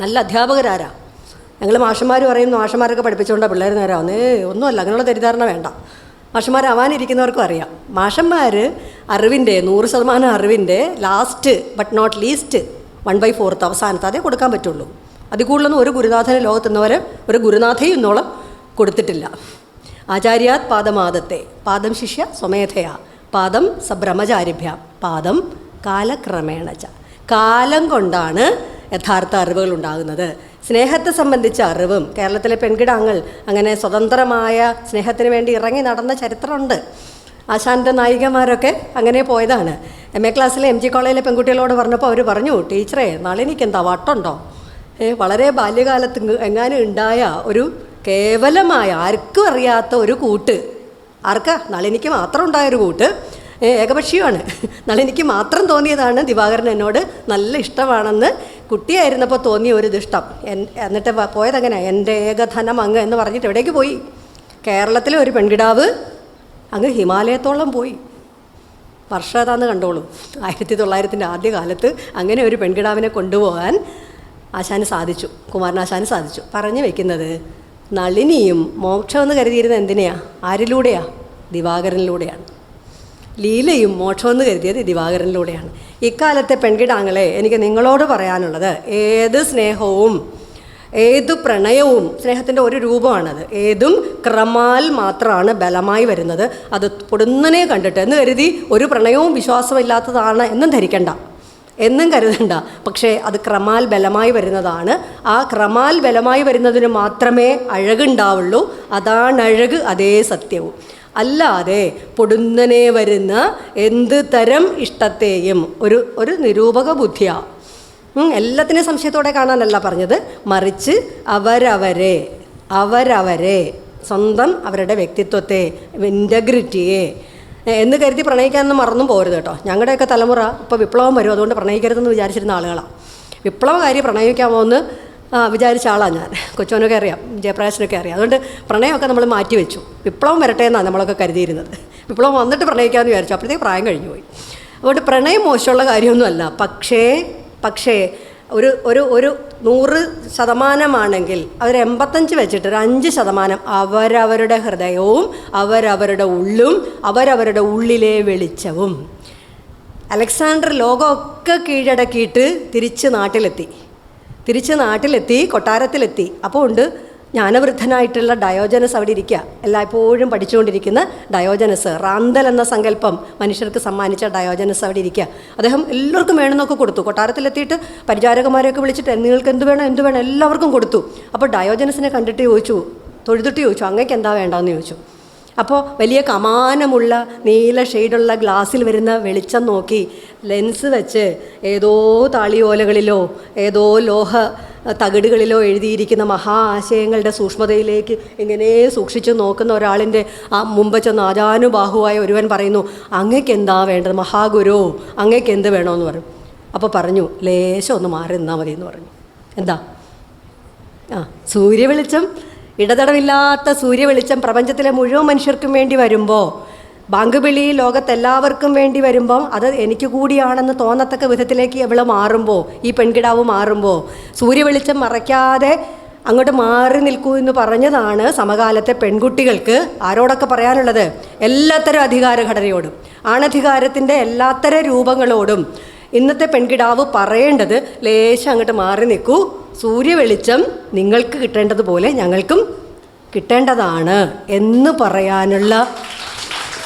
നല്ല അധ്യാപകരാരാ. ഞങ്ങൾ മാഷന്മാർ പറയുന്നു മാഷന്മാരൊക്കെ പഠിപ്പിച്ചുകൊണ്ടാണ് പിള്ളേർ നേരം ഏ ഒന്നുമല്ല അങ്ങനെയുള്ള തെറ്റിദ്ധാരണ വേണ്ട. മാഷന്മാരാവാനിരിക്കുന്നവർക്കും അറിയാം. മാഷന്മാർ അറിവിന്റെ നൂറ് ശതമാനം അറിവിന്റെ last but not least one by fourth അവസാനത്ത് അതേ കൊടുക്കാൻ പറ്റുള്ളൂ. അതിൽ കൂടുതലൊന്നും ഒരു ഗുരുനാഥനെ ലോകത്തുനിന്നവരെ ഒരു ഗുരുനാഥയും ഇന്നോളം കൊടുത്തിട്ടില്ല. ആചാര്യാത് പാദമാദത്തെ പാദം ശിഷ്യ സ്വമേധയാ പാദം സബ്രഹ്മചാരിഭ്യ പാദം കാലക്രമേണ കാലം കൊണ്ടാണ് യഥാർത്ഥ അറിവുകൾ ഉണ്ടാകുന്നത് സ്നേഹത്തെ സംബന്ധിച്ച അറിവും കേരളത്തിലെ പെൺകിടാങ്ങൾ അങ്ങനെ സ്വതന്ത്രമായ സ്നേഹത്തിന് വേണ്ടി ഇറങ്ങി നടന്ന ചരിത്രമുണ്ട്. ആശാന്റെ നായികമാരൊക്കെ അങ്ങനെ പോയതാണ്. എം എ ക്ലാസ്സിലെ എം ജി കോളേജിലെ പെൺകുട്ടികളോട് പറഞ്ഞപ്പോൾ അവർ പറഞ്ഞു ടീച്ചറേ നാളെ എനിക്ക് എന്താ വട്ടുണ്ടോ? വളരെ ബാല്യകാലത്ത് എങ്ങാനും ഉണ്ടായ ഒരു കേവലമായ ആർക്കും അറിയാത്ത ഒരു കൂട്ട്. ആർക്കാ? നളിനിക്ക് മാത്രം ഉണ്ടായൊരു കൂട്ട്. ഏ, എന്നാൽ എനിക്ക് മാത്രം തോന്നിയതാണ് ദിവാകരൻ എന്നോട് നല്ല ഇഷ്ടമാണെന്ന് കുട്ടിയായിരുന്നപ്പോൾ തോന്നിയ ഒരു ഇതിഷ്ടം. എന്നിട്ട് പോയതങ്ങനെ? എന്റെ ഏകധനം അങ്ങ് എന്ന് പറഞ്ഞിട്ട് എവിടേക്ക് പോയി? കേരളത്തിലെ ഒരു പെൺകിടാവ് അങ്ങ് ഹിമാലയത്തോളം പോയി. വർഷം ഏതാന്ന് കണ്ടോളൂ. ആയിരത്തി തൊള്ളായിരത്തിന്റെ ആദ്യ കാലത്ത് അങ്ങനെ ഒരു പെൺകിടാവിനെ കൊണ്ടുപോകാൻ ആശാന് സാധിച്ചു. കുമാരനാശാന് സാധിച്ചു. പറഞ്ഞു വെക്കുന്നത് നളിനിയും മോക്ഷമെന്ന് കരുതിയിരുന്നത് എന്തിനെയാ? ആരിലൂടെയാ? ദിവാകരനിലൂടെയാണ്. ലീലയും മോക്ഷമെന്ന് കരുതിയത് ദിവാകരനിലൂടെയാണ്. ഇക്കാലത്തെ പെൺകിടാങ്ങളെ എനിക്ക് നിങ്ങളോട് പറയാനുള്ളത്. ഏത് സ്നേഹവും ഏത് പ്രണയവും സ്നേഹത്തിന്റെ ഒരു രൂപമാണത്. ഏതും ക്രമാൽ മാത്രമാണ് ബലമായി വരുന്നത്. അത് പൊടുന്നനെ കണ്ടിട്ട് എന്ന് കരുതി ഒരു പ്രണയവും വിശ്വാസമില്ലാത്തതാണ് എന്നും ധരിക്കണ്ട. എന്നും കരുതണ്ട. പക്ഷേ അത് ക്രമാൽ ബലമായി വരുന്നതാണ്. ആ ക്രമാൽ ബലമായി വരുന്നതിന് മാത്രമേ അഴകുണ്ടാവുള്ളൂ. അതാണ് അഴക് അതേ സത്യവും. അല്ലാതെ പൊടുന്നനെ വരുന്ന എന്ത് തരം ഇഷ്ടത്തെയും ഒരു ഒരു നിരൂപക ബുദ്ധിയാണ് എല്ലാത്തിനും സംശയത്തോടെ കാണാനല്ല പറഞ്ഞത്. മറിച്ച് അവരവരെ അവരവരെ സ്വന്തം അവരുടെ വ്യക്തിത്വത്തെ ഇന്റഗ്രിറ്റിയെ എന്ന് കരുതി പ്രണയിക്കാനൊന്നും മറന്നും പോരുത് കേട്ടോ. ഞങ്ങളുടെയൊക്കെ തലമുറ ഇപ്പോൾ വിപ്ലവം വരും. അതുകൊണ്ട് പ്രണയിക്കരുതെന്ന് വിചാരിച്ചിരുന്ന ആളുകളാണ് വിപ്ലവകാരി പ്രണയിക്കാമോ എന്ന് വിചാരിച്ച ആളാണ് ഞാൻ. കൊച്ചോനൊക്കെ അറിയാം ജയപ്രകാശനൊക്കെ അറിയാം. അതുകൊണ്ട് പ്രണയമൊക്കെ നമ്മൾ മാറ്റി വെച്ചു. വിപ്ലവം വരട്ടെ എന്നാണ് നമ്മളൊക്കെ കരുതിയിരുന്നത്. വിപ്ലവം വന്നിട്ട് പ്രണയിക്കാമെന്ന് വിചാരിച്ചു. അപ്പോഴത്തേക്ക് പ്രായം കഴിഞ്ഞു പോയി. അതുകൊണ്ട് പ്രണയം മോശമുള്ള കാര്യമൊന്നുമല്ല. പക്ഷേ പക്ഷേ ഒരു ഒരു ഒരു നൂറ് ശതമാനമാണെങ്കിൽ അവർ എൺപത്തഞ്ച് വെച്ചിട്ട് ഒരു അഞ്ച് ശതമാനം അവരവരുടെ ഹൃദയവും അവരവരുടെ ഉള്ളും അവരവരുടെ ഉള്ളിലെ വെളിച്ചവും. അലക്സാണ്ടർ ലോകമൊക്കെ കീഴടക്കിയിട്ട് തിരിച്ച് നാട്ടിലെത്തി. തിരിച്ച് നാട്ടിലെത്തി കൊട്ടാരത്തിലെത്തി. അപ്പോൾ ഉണ്ട് ജ്ഞാനവൃദ്ധനായിട്ടുള്ള ഡയോജനസ് അവിടെ ഇരിക്കുക. എല്ലായ്പ്പോഴും പഠിച്ചുകൊണ്ടിരിക്കുന്ന ഡയോജനസ് റാന്തൽ എന്ന സങ്കല്പം മനുഷ്യർക്ക് സമ്മാനിച്ച ഡയോജനസ് അവിടെ ഇരിക്കുക. അദ്ദേഹം എല്ലാവർക്കും വേണമെന്നൊക്കെ കൊടുത്തു. കൊട്ടാരത്തിലെത്തിയിട്ട് പരിചാരകന്മാരെയൊക്കെ വിളിച്ചിട്ട് നിങ്ങൾക്ക് എന്ത് വേണം എന്ത് വേണം? എല്ലാവർക്കും കൊടുത്തു. അപ്പോൾ ഡയോജനസിനെ കണ്ടിട്ട് ചോദിച്ചു തൊഴുതിട്ട് ചോദിച്ചു അങ്ങേക്ക് എന്താ വേണ്ടതെന്ന് ചോദിച്ചു. അപ്പോൾ വലിയ കമാനമുള്ള നീല ഷെയ്ഡുള്ള ഗ്ലാസ്സിൽ വരുന്ന വെളിച്ചം നോക്കി ലെൻസ് വെച്ച് ഏതോ താളിയോലകളിലോ ഏതോ ലോഹ തകിടുകളിലോ എഴുതിയിരിക്കുന്ന മഹാ ആശയങ്ങളുടെ സൂക്ഷ്മതയിലേക്ക് ഇങ്ങനെ സൂക്ഷിച്ചു നോക്കുന്ന ഒരാളിന്റെ ആ മുമ്പ് ചെന്ന് ആജാനുബാഹുവായ ഒരുവൻ പറയുന്നു അങ്ങേക്ക് എന്താ വേണ്ടത് മഹാഗുരു? അങ്ങേക്ക് എന്ത് വേണമെന്ന് പറഞ്ഞു അപ്പോൾ പറഞ്ഞു ലേശം ഒന്ന് മാറി നിന്നാൽ മതി എന്ന് പറഞ്ഞു. എന്താ? ആ സൂര്യവെളിച്ചം ഇടതടവില്ലാത്ത സൂര്യവെളിച്ചം പ്രപഞ്ചത്തിലെ മുഴുവൻ മനുഷ്യർക്കും വേണ്ടി വരുമ്പോൾ ബാങ്ക് വിളി ലോകത്തെല്ലാവർക്കും വേണ്ടി വരുമ്പം അത് എനിക്ക് കൂടിയാണെന്ന് തോന്നത്തക്ക വിധത്തിലേക്ക് ഇവൾ മാറുമ്പോൾ ഈ പെൺകിടാവ് മാറുമ്പോൾ സൂര്യവെളിച്ചം മറയ്ക്കാതെ അങ്ങോട്ട് മാറി നിൽക്കൂ എന്ന് പറഞ്ഞതാണ് സമകാലത്തെ പെൺകുട്ടികൾക്ക് ആരോടൊക്കെ പറയാനുള്ളത്? എല്ലാത്തരം അധികാരഘടനയോടും ആണധികാരത്തിന്റെ എല്ലാത്തരം രൂപങ്ങളോടും ഇന്നത്തെ പെൺകിടാവ് പറയേണ്ടത് ലേശം അങ്ങോട്ട് മാറി നിൽക്കൂ. സൂര്യവെളിച്ചം നിങ്ങൾക്ക് കിട്ടേണ്ടതുപോലെ ഞങ്ങൾക്കും കിട്ടേണ്ടതാണ് എന്ന് പറയാനുള്ള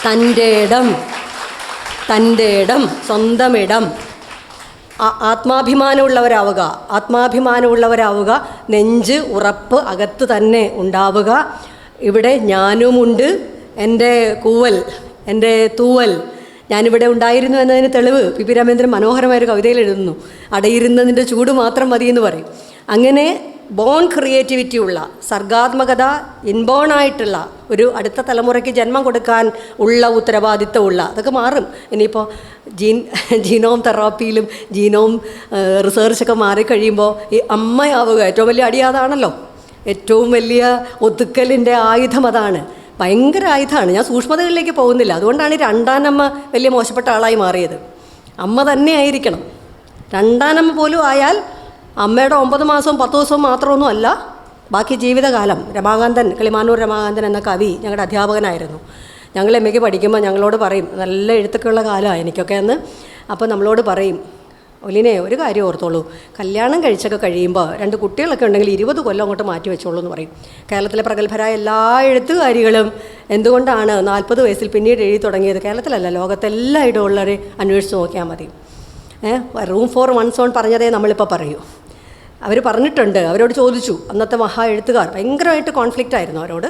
തന്റെ ഇടം തന്റെ ഇടം സ്വന്തം ഇടം. ആത്മാഭിമാനമുള്ളവരാവുക ആത്മാഭിമാനമുള്ളവരാവുക നെഞ്ച് ഉറപ്പ് അകത്ത് തന്നെ ഉണ്ടാവുക. ഇവിടെ ഞാനുമുണ്ട് എന്റെ കൂവൽ എന്റെ തൂവൽ ഞാനിവിടെ ഉണ്ടായിരുന്നു എന്നതിന് തെളിവ് പി പി രാമേന്ദ്രൻ മനോഹരമായൊരു കവിതയിൽ എഴുതുന്നു. അടയിരുന്നതിന്റെ ചൂട് മാത്രം മതി എന്ന് പറയും. അങ്ങനെ ബോൺ ക്രിയേറ്റിവിറ്റി ഉള്ള സർഗാത്മകത ഇൻബോൺ ആയിട്ടുള്ള ഒരു അടുത്ത തലമുറയ്ക്ക് ജന്മം കൊടുക്കാൻ ഉള്ള ഉത്തരവാദിത്തമുള്ള അതൊക്കെ മാറും. ഇനിയിപ്പോൾ ജീൻ ജീനോം തെറാപ്പിയിലും ജീനോം റിസർച്ചൊക്കെ മാറിക്കഴിയുമ്പോൾ ഈ അമ്മയാവുക ഏറ്റവും വലിയ അടിയാതാണല്ലോ. ഏറ്റവും വലിയ ഒതുക്കലിന്റെ ആയുധം അതാണ്. ഭയങ്കര ആയുധമാണ് ഞാൻ സൂക്ഷ്മതകളിലേക്ക് പോകുന്നില്ല. അതുകൊണ്ടാണ് രണ്ടാനമ്മ വലിയ മോശപ്പെട്ട ആളായി മാറിയത്. അമ്മ തന്നെ ആയിരിക്കണം. രണ്ടാനമ്മ പോലും ആയാൽ അമ്മയുടെ ഒമ്പത് മാസവും പത്ത് ദിവസവും മാത്രമൊന്നും അല്ല ബാക്കി ജീവിതകാലം. രമാകാന്തൻ കിളിമാനൂർ രമാകാന്തൻ എന്ന കവി ഞങ്ങളുടെ അധ്യാപകനായിരുന്നു. ഞങ്ങൾ പഠിക്കുമ്പോൾ ഞങ്ങളോട് പറയും നല്ല എഴുത്തൊക്കെയുള്ള കാലമാണ് എനിക്കൊക്കെ എന്ന്. അപ്പോൾ നമ്മളോട് പറയും ഒലിനെ ഒരു കാര്യം ഓർത്തോളൂ. കല്യാണം കഴിച്ചൊക്കെ കഴിയുമ്പോൾ രണ്ട് കുട്ടികളൊക്കെ ഉണ്ടെങ്കിൽ ഇരുപത് കൊല്ലം അങ്ങോട്ട് മാറ്റി വെച്ചോളൂ എന്ന് പറയും. കേരളത്തിലെ പ്രഗത്ഭരായ എല്ലാ എഴുത്തുകാരികളും എന്തുകൊണ്ടാണ് നാൽപ്പത് വയസ്സിൽ പിന്നീട് എഴുതി തുടങ്ങിയത്? കേരളത്തിലല്ല ലോകത്തെല്ലാം ഉള്ളവരെ അന്വേഷിച്ച് നോക്കിയാൽ മതി. റൂം ഫോർ വൺ സോൺ പറഞ്ഞതേ നമ്മളിപ്പോൾ പറയൂ. അവർ പറഞ്ഞിട്ടുണ്ട് അവരോട് ചോദിച്ചു. അന്നത്തെ മഹാ എഴുത്തുകാർ ഭയങ്കരമായിട്ട് കോൺഫ്ലിക്റ്റ് ആയിരുന്നു അവരോട്.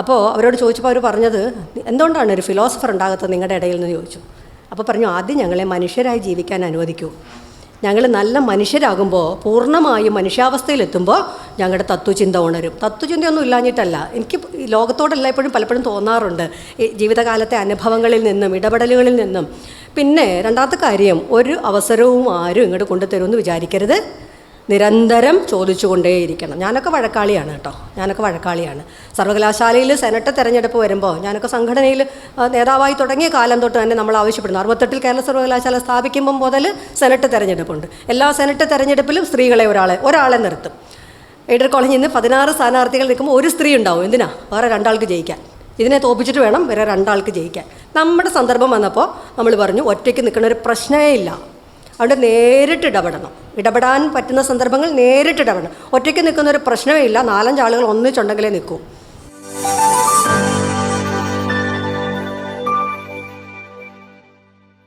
അപ്പോൾ അവരോട് ചോദിച്ചപ്പോൾ അവർ പറഞ്ഞത് എന്തുകൊണ്ടാണ് ഒരു ഫിലോസഫർ ഉണ്ടാകാത്തത് നിങ്ങളുടെ ഇടയിൽ? നിന്ന് ചോദിച്ചു. അപ്പോൾ പറഞ്ഞു ആദ്യം ഞങ്ങളെ മനുഷ്യരായി ജീവിക്കാൻ അനുവദിക്കൂ. ഞങ്ങൾ നല്ല മനുഷ്യരാകുമ്പോൾ പൂർണമായും മനുഷ്യാവസ്ഥയിലെത്തുമ്പോൾ ഞങ്ങളുടെ തത്വചിന്ത ഉണരും. തത്വചിന്തയൊന്നും ഇല്ലാഞ്ഞിട്ടല്ല. എനിക്ക് ലോകത്തോടല്ല എപ്പോഴും പലപ്പോഴും തോന്നാറുണ്ട്. ജീവിതകാലത്തെ അനുഭവങ്ങളിൽ നിന്നും ഇടപെടലുകളിൽ നിന്നും. പിന്നെ രണ്ടാമത്തെ കാര്യം ഒരു അവസരവും ആരും ഇങ്ങോട്ട് കൊണ്ടുതരുമെന്ന് വിചാരിക്കരുത്. നിരന്തരം ചോദിച്ചുകൊണ്ടേയിരിക്കണം. ഞാനൊക്കെ വഴക്കാളിയാണ് കേട്ടോ. ഞാനൊക്കെ വഴക്കാളിയാണ്. സർവകലാശാലയിൽ സെനറ്റ് തെരഞ്ഞെടുപ്പ് വരുമ്പോൾ ഞാനൊക്കെ സംഘടനയിൽ നേതാവായി തുടങ്ങിയ കാലം തൊട്ട് തന്നെ നമ്മൾ ആവശ്യപ്പെടുന്നു. അറുപത്തെട്ടിൽ കേരള സർവകലാശാല സ്ഥാപിക്കുമ്പോൾ മുതൽ സെനറ്റ് തെരഞ്ഞെടുപ്പുണ്ട്. എല്ലാ സെനറ്റ് തെരഞ്ഞെടുപ്പിലും സ്ത്രീകളെ ഒരാളെ ഒരാളെ നിർത്തും. എയ്ഡർ കോളേജിൽ നിന്ന് പതിനാറ് സ്ഥാനാർത്ഥികൾ നിൽക്കുമ്പോൾ ഒരു സ്ത്രീ ഉണ്ടാവും. എന്തിനാ? വേറെ രണ്ടാൾക്ക് ജയിക്കാൻ. ഇതിനെ തോപ്പിച്ചിട്ട് വേണം വേറെ രണ്ടാൾക്ക് ജയിക്കാൻ. നമ്മുടെ സന്ദർഭം വന്നപ്പോൾ നമ്മൾ പറഞ്ഞു ഒറ്റയ്ക്ക് നിൽക്കുന്ന ഒരു പ്രശ്നമേ ഇല്ല. അതുകൊണ്ട് നേരിട്ട് ഇടപെടണം. ഇടപെടാൻ പറ്റുന്ന സന്ദർഭങ്ങൾ നേരിട്ട് ഇടപെടണം ഒറ്റയ്ക്ക് നിൽക്കുന്ന ഒരു പ്രശ്നമേ ഇല്ല നാലഞ്ചാളുകൾ ഒന്നിച്ചുണ്ടെങ്കിലേ നിൽക്കൂ.